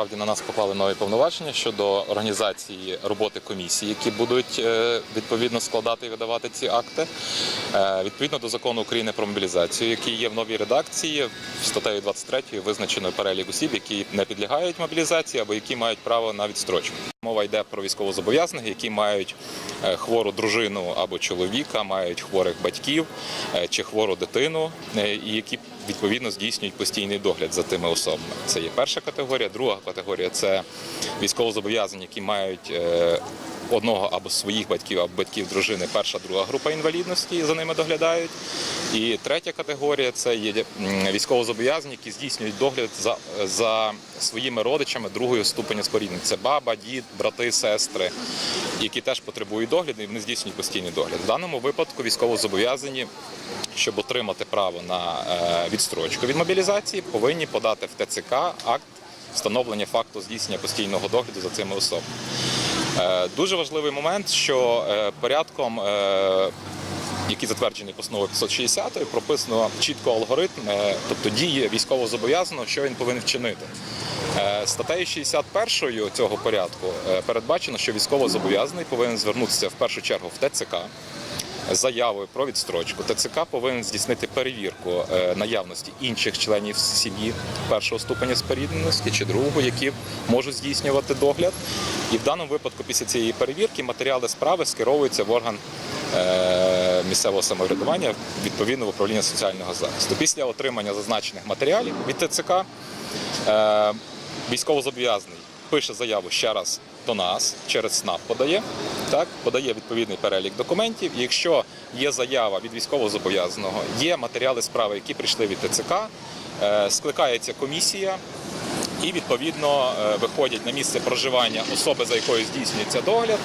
насправді на нас поклали нові повноваження щодо організації роботи комісій, які будуть е, відповідно складати і видавати ці акти. Е, Відповідно до закону України про мобілізацію, який є в новій редакції, статтею 23 визначено перелік осіб, які не підлягають мобілізації або які мають право на відстрочку. Мова йде про військовозобов'язаних, які мають е, хвору дружину або чоловіка, мають хворих батьків е, чи хвору дитину, е, і які відповідно здійснюють постійний догляд за тими особами. Це є перша категорія. Друга категорія це військовозобов'язані, які мають одного або своїх батьків, або батьків дружини, перша, друга група інвалідності, за ними доглядають. І третя категорія це є військовозобов'язані, які здійснюють догляд за, за своїми родичами другої ступеня споріднення. Це баба, дід, брати, сестри, які теж потребують догляду, і вони здійснюють постійний догляд. В даному випадку військовозобов'язані, щоб отримати право на е, відстрочку від мобілізації, повинні подати в ТЦК акт встановлення факту здійснення постійного догляду за цими особами. Е, Дуже важливий момент, що е, порядком, е, який затверджений постановою 560, прописано чітко алгоритм, тобто дії військовозобов'язаного, що він повинен вчинити. Статтею 61 цього порядку передбачено, що військовозобов'язаний повинен звернутися в першу чергу в ТЦК заявою про відстрочку. ТЦК повинен здійснити перевірку наявності інших членів сім'ї першого ступеня спорідненості чи другого, які можуть здійснювати догляд. І в даному випадку, після цієї перевірки, матеріали справи скеровуються в орган е, місцевого самоврядування відповідно в управління соціального захисту. Після отримання зазначених матеріалів від ТЦК е, військовозобов'язаний пише заяву ще раз до нас, через СНАП подає, так, подає відповідний перелік документів. І якщо є заява від військовозобов'язаного, є матеріали справи, які прийшли від ТЦК, е, скликається комісія. І відповідно е, виходять на місце проживання особи, за якою здійснюється догляд,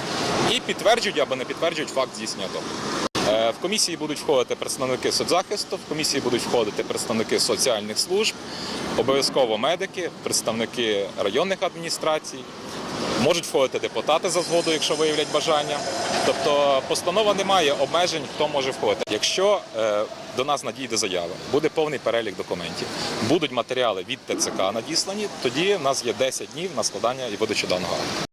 і підтверджують або не підтверджують факт здійснення догляду. Е, В комісії будуть входити представники соцзахисту, в комісії будуть входити представники соціальних служб, обов'язково медики, представники районних адміністрацій. Можуть входити депутати за згодою, якщо виявлять бажання. Тобто постанова не має обмежень, хто може входити. Якщо е, до нас надійде заява, буде повний перелік документів, будуть матеріали від ТЦК надіслані, тоді в нас є 10 днів на складання і видачу даного акту.